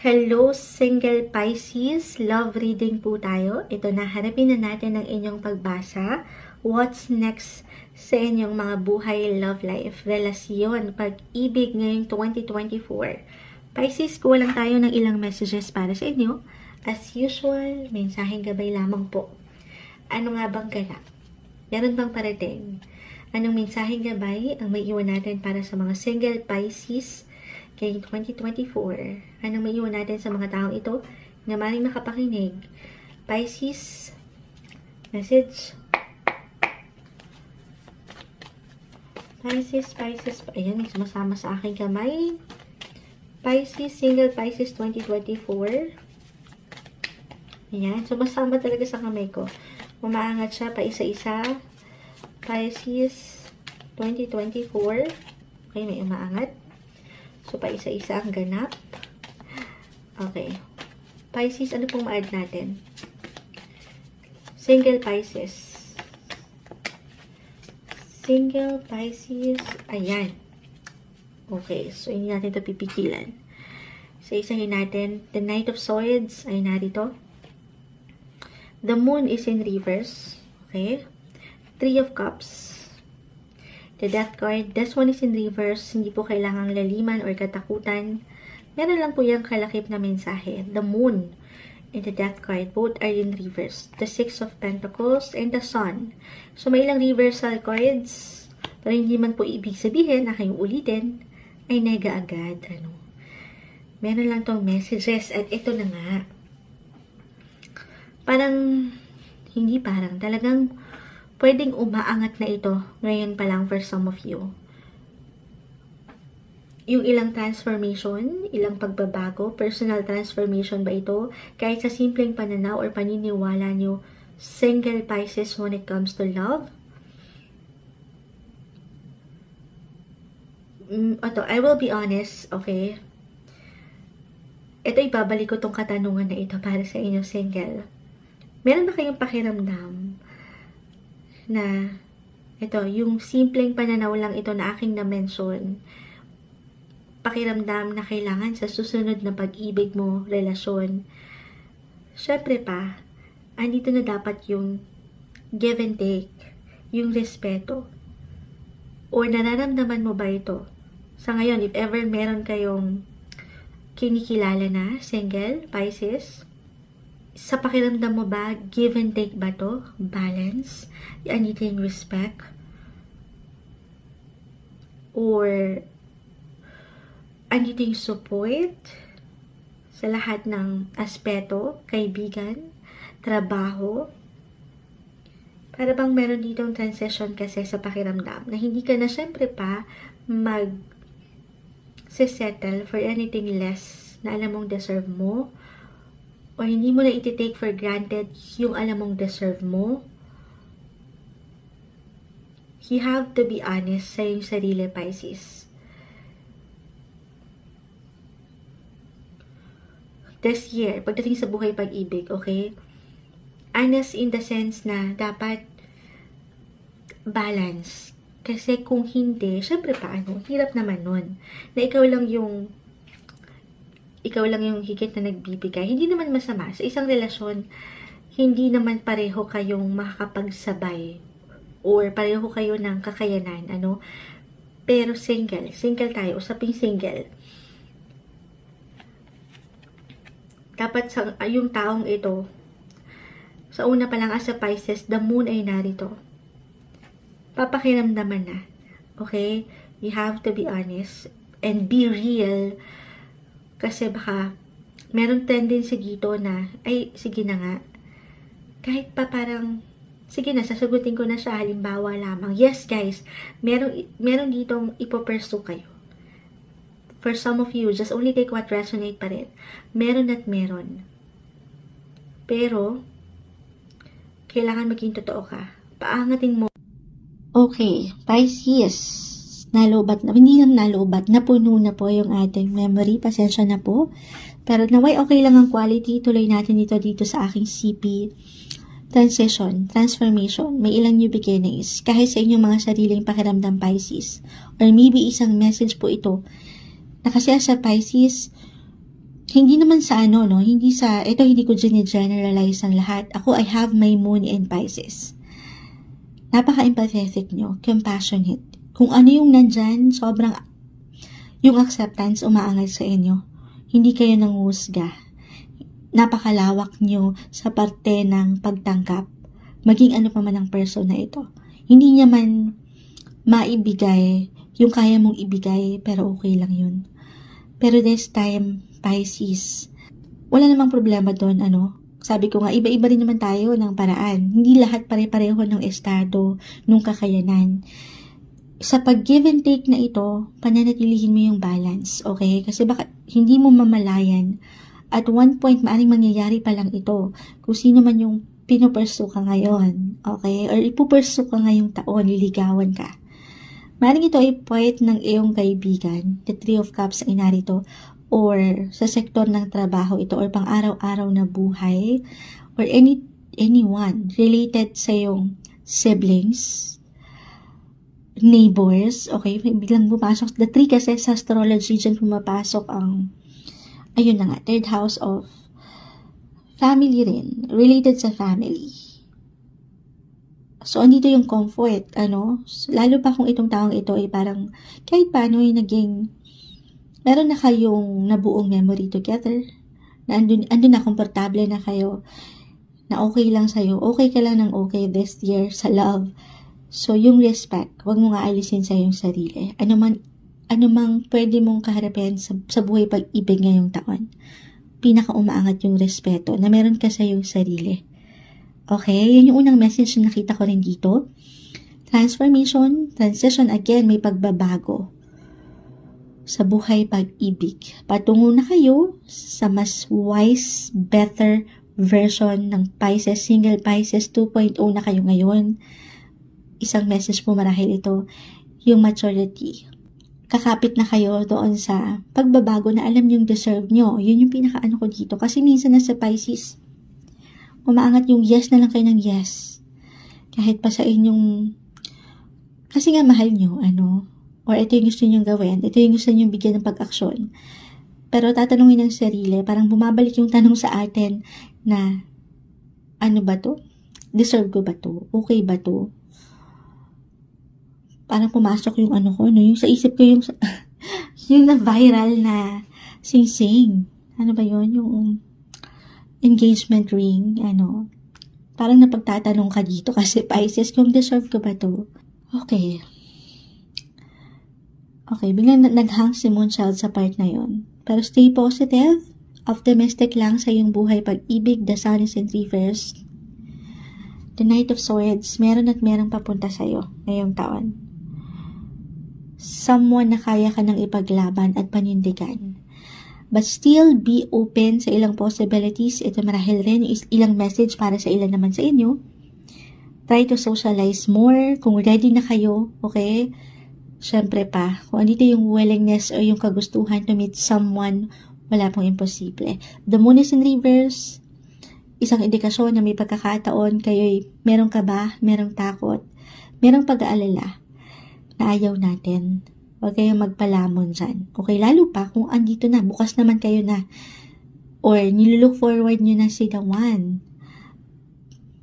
Hello, single Pisces. Love reading po tayo. Ito na, harapin na natin ang inyong pagbasa. What's next sa inyong mga buhay, love life, relasyon, pag-ibig ngayong 2024? Pisces, kuha lang tayo ng ilang messages para sa inyo. As usual, mensaheng gabay lamang po. Ano nga bang ganap? Meron bang parating? Anong mensaheng gabay ang may iwan natin para sa mga single Pisces ngayong 2024? Anong may iwan natin sa mga taong ito na maring makapakinig? Pisces, message. Pisces, Pisces, ayan, sumasama sa aking kamay. Pisces, single Pisces 2024. Ayan, sumasama talaga sa kamay ko. Umaangat siya pa isa-isa. Pisces 2024. Okay, may umaangat. So, pa isa-isa ang ganap. Okay. Pisces, ano pong ma-add natin? Single Pisces. Single Pisces. Ayan. Okay, so hindi natin ito pipigilan. So, isahin natin. The Knight of Swords ay narito. The Moon is in reverse. Okay. Three of Cups. The Death card. This one is in reverse. Hindi po kailangang laliman or katakutan. Meron lang po yung kalakip na mensahe. The Moon and the Death card. Both are in reverse. The Six of Pentacles and the Sun. So, may ilang reversal cards. Pero hindi man po ibig sabihin na kayong ulitin ay nega agad. Ano? Meron lang tong messages at ito na nga. Parang, hindi parang, talagang pwedeng umaangat na ito ngayon pa lang for some of you. Yung ilang transformation, ilang pagbabago, personal transformation ba ito? Kahit sa simpleng pananaw or paniniwala nyo, single Pisces when it comes to love? Mm, ito, I will be honest, okay? Ito, ibabalik ko tong katanungan na ito para sa inyo single. Meron ba kayong pakiramdam na ito, yung simpleng pananaw lang ito na aking na-mention, pakiramdam na kailangan sa susunod na pag-ibig mo, relasyon, syempre pa, andito na dapat yung give and take, yung respeto. Or nararamdaman mo ba ito? Sa ngayon, if ever meron kayong kinikilala na, single, Pisces, sa pakiramdam mo ba, give and take ba to? Balance? Andito yung respect? Or, andito yung support sa lahat ng aspeto, kaibigan, trabaho? Para bang meron ditong transition kasi sa pakiramdam na hindi ka na syempre pa mag settle for anything less na alam mong deserve mo o hindi mo na iti-take for granted yung alam mong deserve mo. You have to be honest sa yung sarili, Pisces. This year, pagdating sa buhay pag-ibig, okay? Honest in the sense na dapat balance. Kasi kung hindi, syempre paano? Hirap naman nun. Na ikaw lang yung ikaw lang yung higit na nagbibigay. Hindi naman masama. Sa isang relasyon, hindi naman pareho kayong makakapagsabay or pareho kayo ng kakayanan, ano? Pero single, single tayo, usaping single. Dapat sa yung taong ito, sa una pa lang as a Pisces, the moon ay narito. Papakiramdaman na. Okay? You have to be honest and be real kasi baka meron tendency dito na, ay, sige na nga. Kahit pa parang, sige na, sasagutin ko na siya, halimbawa lamang. Yes, guys, meron, meron ditong ipopursue kayo. For some of you, just only take what resonate pa rin. Meron at meron. Pero, kailangan maging totoo ka. Paangatin mo. Okay, Pisces nalobat na, hindi lang nalobat, napuno na po yung ating memory. Pasensya na po. Pero naway okay lang ang quality. Tuloy natin ito dito sa aking CP transition, transformation, may ilang new beginnings, kahit sa inyong mga sariling pakiramdam Pisces. Or maybe isang message po ito na kasi sa Pisces, hindi naman sa ano, no? Hindi sa, ito hindi ko generalize ang lahat. Ako, I have my moon in Pisces. Napaka-empathetic nyo, compassionate. Kung ano yung nandyan, sobrang, yung acceptance umaangal sa inyo. Hindi kayo nangusga. Napakalawak nyo sa parte ng pagtanggap. Maging ano pa man ang person na ito. Hindi niya man maibigay yung kaya mong ibigay, pero okay lang yun. Pero this time, Pisces, wala namang problema doon, ano? Sabi ko nga, iba-iba rin naman tayo ng paraan. Hindi lahat pare-pareho ng estado, nung kakayanan. Sa pag-give and take na ito, pananatilihin mo yung balance, okay? Kasi baka hindi mo mamalayan. At one point, maaring mangyayari pa lang ito. Kung sino man yung pinuperso ka ngayon, okay? Or ipuperso ka ngayong taon, liligawan ka. Maring ito ay point ng iyong kaibigan, the Three of Cups ay narito, or sa sektor ng trabaho ito, or pang araw-araw na buhay, or any anyone related sa iyong siblings, neighbors, okay, biglang pumasok, the three kasi sa astrology dyan pumapasok ang, ayun na nga, third house of family rin, related sa family. So, andito yung comfort, ano, lalo pa kung itong taong ito ay parang, kahit paano ay naging, meron na kayong nabuong memory together, na andun, andun na, komportable na kayo, na okay lang sa'yo, okay ka lang ng okay this year sa love. So, yung respect, wag mo nga alisin sa iyong sarili. Ano man, ano mang pwede mong kaharapin sa, sa buhay pag-ibig ngayong taon. Pinaka umaangat yung respeto na meron ka sa iyong sarili. Okay, yun yung unang message na nakita ko rin dito. Transformation, transition again, may pagbabago sa buhay pag-ibig. Patungo na kayo sa mas wise, better version ng Pisces, single Pisces 2.0 na kayo ngayon. Isang message po marahil ito, yung maturity. Kakapit na kayo doon sa pagbabago na alam yung deserve nyo. Yun yung pinakaano ko dito. Kasi minsan na sa Pisces, umaangat yung yes na lang kayo ng yes. Kahit pa sa inyong, kasi nga mahal nyo, ano, or ito yung gusto nyo gawin, ito yung gusto nyo bigyan ng pag-aksyon. Pero tatanungin ng sarili, parang bumabalik yung tanong sa atin na, ano ba to? Deserve ko ba to? Okay ba to? Parang pumasok yung ano ko, no? yung sa isip ko yung, yung na viral na sing-sing. Ano ba yun? Yung, engagement ring, ano, parang napagtatanong ka dito kasi Pisces, kung deserve ko ba to? Okay. Okay, biglang naghang si Moonchild sa part na yon. Pero stay positive, optimistic lang sa iyong buhay pag-ibig, the sun is in reverse. The Knight of Swords, meron at meron papunta sa'yo ngayong taon. Someone na kaya ka nang ipaglaban at panindigan but still be open sa ilang possibilities. Ito marahil rin yung ilang message para sa ilan naman sa inyo. Try to socialize more. Kung ready na kayo, okay? Siyempre pa, kung andito yung willingness o yung kagustuhan to meet someone, wala pong imposible. The moon is in reverse. Isang indikasyon na may pagkakataon kayo'y meron ka ba, merong takot, merong pag-aalala na ayaw natin Huwag kayong magpalamon dyan. Okay, lalo pa kung andito na, bukas naman kayo na. Or nilook forward nyo na si the one.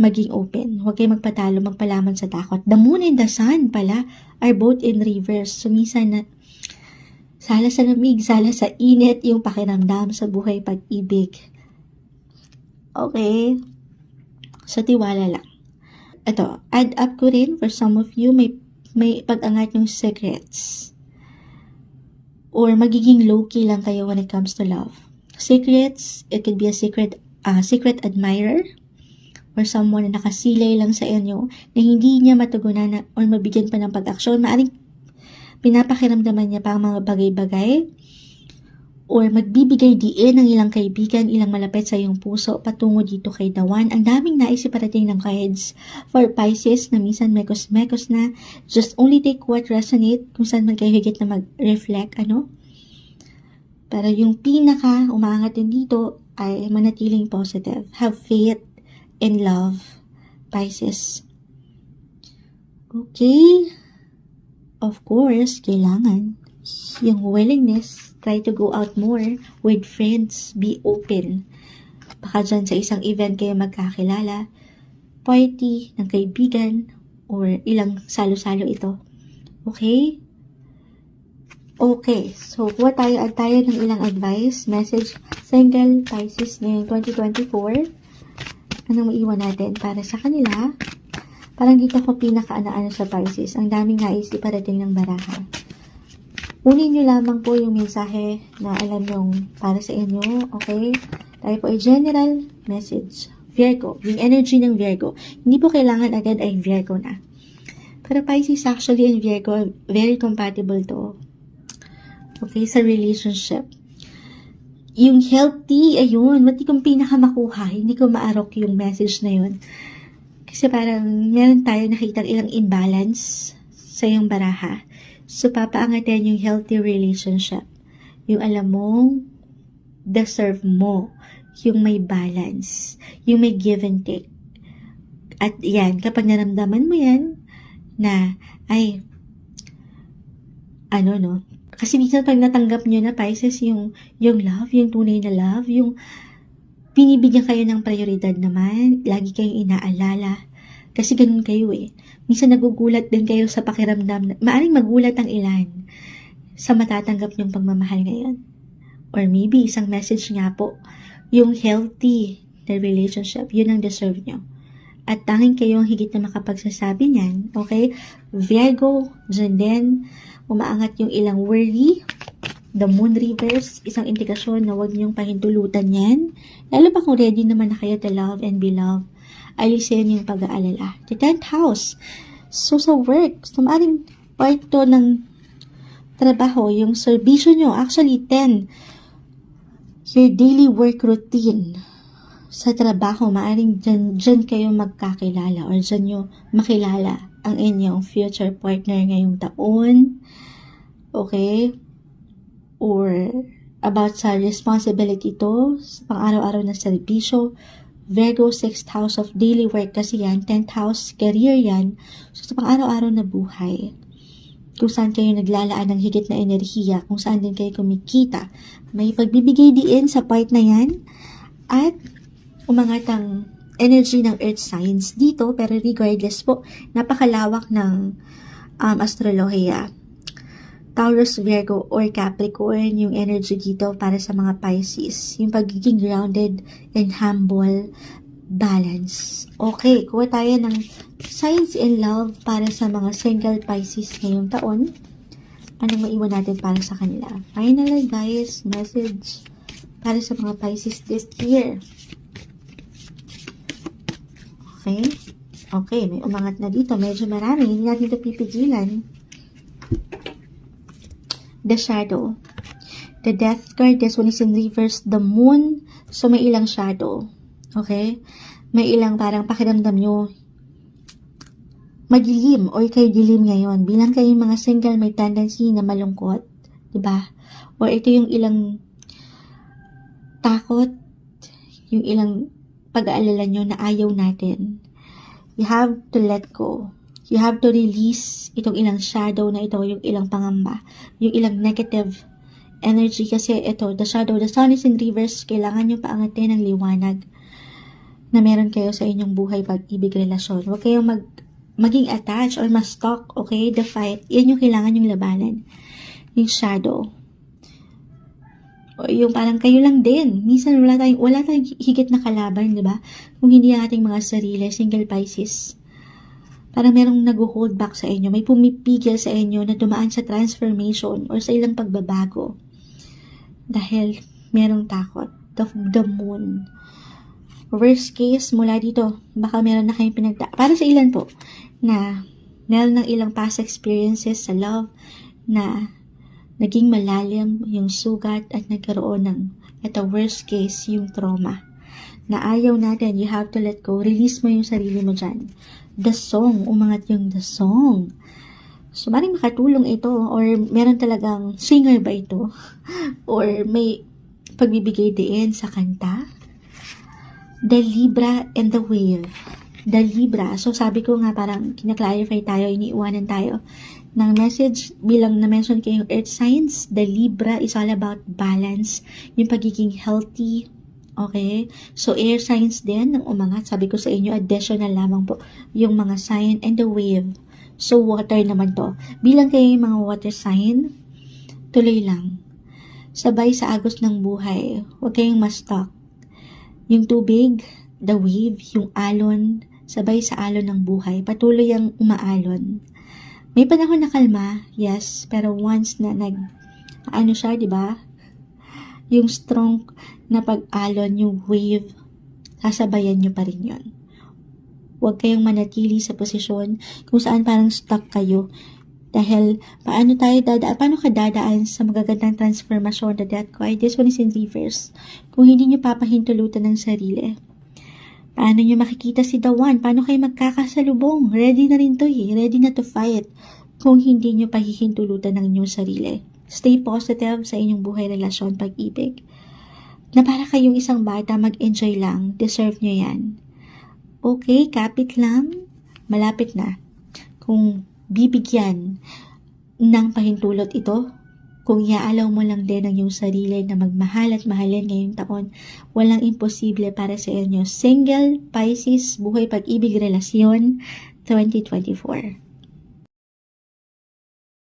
Maging open. Huwag kayong magpatalo, magpalamon sa takot. The moon and the sun pala are both in reverse. Sumisan na sala sa lamig, sala sa init, yung pakiramdam sa buhay pag-ibig. Okay? Sa tiwala lang. Ito, add up ko rin for some of you, may, may pag-angat yung secrets or magiging low-key lang kayo when it comes to love. Secrets, it could be a secret, uh, secret admirer, or someone na nakasilay lang sa inyo na hindi niya matugunan na, or mabigyan pa ng pag-aksyon. Maaring pinapakiramdaman niya pa ang mga bagay-bagay or magbibigay diin ng ilang kaibigan, ilang malapit sa iyong puso patungo dito kay Dawan. Ang daming nais parating ng cards for Pisces na minsan mekos-mekos na. Just only take what resonate kung saan man na mag-reflect, ano? Pero yung pinaka umaangat din dito ay manatiling positive. Have faith in love, Pisces. Okay. Of course, kailangan yung willingness, try to go out more with friends, be open. Baka dyan sa isang event kayo magkakilala, party ng kaibigan, or ilang salo-salo ito. Okay? Okay, so kuha tayo at tayo ng ilang advice, message, single Pisces ngayong 2024. Anong maiwan natin para sa kanila? Parang dito ko pinaka-ano sa Pisces. Ang daming nais iparating ng baraha. Unin nyo lamang po yung mensahe na alam yung para sa inyo, okay? Tayo po ay general message. Virgo, yung energy ng Virgo. Hindi po kailangan agad ay Virgo na. Pero Pisces actually and Virgo, very compatible to. Okay, sa relationship. Yung healthy, ayun, mati kong pinakamakuha, hindi ko maarok yung message na yun. Kasi parang meron tayo nakita ilang imbalance sa yung baraha. So, papaangatin yung healthy relationship. Yung alam mong deserve mo. Yung may balance. Yung may give and take. At yan, kapag naramdaman mo yan, na, ay, ano no, kasi minsan pag natanggap nyo na Pisces, yung, yung love, yung tunay na love, yung binibigyan kayo ng prioridad naman, lagi kayong inaalala. Kasi ganun kayo eh. Minsan nagugulat din kayo sa pakiramdam. Na, maaring magulat ang ilan sa matatanggap nyong pagmamahal ngayon. Or maybe isang message nga po, yung healthy na relationship, yun ang deserve nyo. At tanging kayong higit na makapagsasabi niyan, okay? Virgo, dyan din, umaangat yung ilang worry, the moon reverse, isang indikasyon na huwag niyong pahintulutan yan. Lalo pa kung ready naman na kayo to love and be loved alisin yung pag-aalala. The 10th house. So, sa work, so maaaring part to ng trabaho, yung servisyo nyo. Actually, 10. Your daily work routine sa trabaho, maaaring dyan, dyan kayo magkakilala or dyan nyo makilala ang inyong future partner ngayong taon. Okay? Or about sa responsibility to, sa pang-araw-araw na servisyo, Virgo, 6th house of daily work kasi yan, 10th house, career yan. So, sa pang-araw-araw na buhay, kung saan kayo naglalaan ng higit na enerhiya, kung saan din kayo kumikita, may pagbibigay diin sa part na yan, at umangat ang energy ng earth signs dito, pero regardless po, napakalawak ng um, astrolohiya. Taurus, Virgo, or Capricorn, yung energy dito para sa mga Pisces. Yung pagiging grounded and humble, balance. Okay, kuha tayo ng signs in love para sa mga single Pisces ngayong taon. Anong maiwan natin para sa kanila? Final advice, message para sa mga Pisces this year. Okay? Okay, may umangat na dito. Medyo marami. Hindi natin ito pipigilan the shadow. The death card, this one is in reverse, the moon. So, may ilang shadow. Okay? May ilang parang pakiramdam nyo, madilim or kayo dilim ngayon. Bilang kayo mga single, may tendency na malungkot. ba diba? Or ito yung ilang takot, yung ilang pag-aalala nyo na ayaw natin. You have to let go you have to release itong ilang shadow na ito, yung ilang pangamba, yung ilang negative energy kasi ito, the shadow, the sun is in reverse, kailangan nyo paangatin ng liwanag na meron kayo sa inyong buhay pag-ibig relasyon. Huwag kayong mag, maging attached or ma-stalk, okay? The fight, yan yung kailangan yung labanan. Yung shadow. O yung parang kayo lang din. Minsan wala tayong, wala tayong higit na kalaban, di ba? Kung hindi ating mga sarili, single Pisces Parang merong nag-hold back sa inyo. May pumipigil sa inyo na dumaan sa transformation or sa ilang pagbabago. Dahil merong takot. The, the moon. Worst case, mula dito, baka meron na kayong pinagda... Para sa ilan po, na meron ng ilang past experiences sa love na naging malalim yung sugat at nagkaroon ng ito worst case yung trauma na ayaw natin, you have to let go. Release mo yung sarili mo dyan the song, umangat yung the song. So, maring makatulong ito or meron talagang singer ba ito? or may pagbibigay din sa kanta? The Libra and the Whale. The Libra. So, sabi ko nga parang kinaklarify tayo, iniiwanan tayo ng message bilang na-mention kayong earth signs, the Libra is all about balance, yung pagiging healthy, okay? So, air signs din ng umangat. Sabi ko sa inyo, additional lamang po yung mga sign and the wave. So, water naman to. Bilang kayo yung mga water sign, tuloy lang. Sabay sa agos ng buhay. Huwag kayong ma-stuck. Yung tubig, the wave, yung alon, sabay sa alon ng buhay. Patuloy ang umaalon. May panahon na kalma, yes, pero once na nag, ano siya, di ba? Yung strong na pag-alon, yung wave, sasabayan nyo pa rin yun. Huwag kayong manatili sa posisyon kung saan parang stuck kayo. Dahil, paano tayo dadaan, paano ka dadaan sa magagandang transformasyon na that ko? This one is in reverse. Kung hindi nyo papahintulutan ng sarili. Paano nyo makikita si One? Paano kayo magkakasalubong? Ready na rin to eh. Ready na to fight. Kung hindi nyo pahihintulutan ng inyong sarili. Stay positive sa inyong buhay, relasyon, pag-ibig. Na para kayong isang bata, mag-enjoy lang. Deserve nyo yan. Okay, kapit lang. Malapit na. Kung bibigyan ng pahintulot ito, kung iaalaw mo lang din ang iyong sarili na magmahal at mahalin ngayong taon, walang imposible para sa inyo. Single, Pisces, buhay, pag-ibig, relasyon, 2024.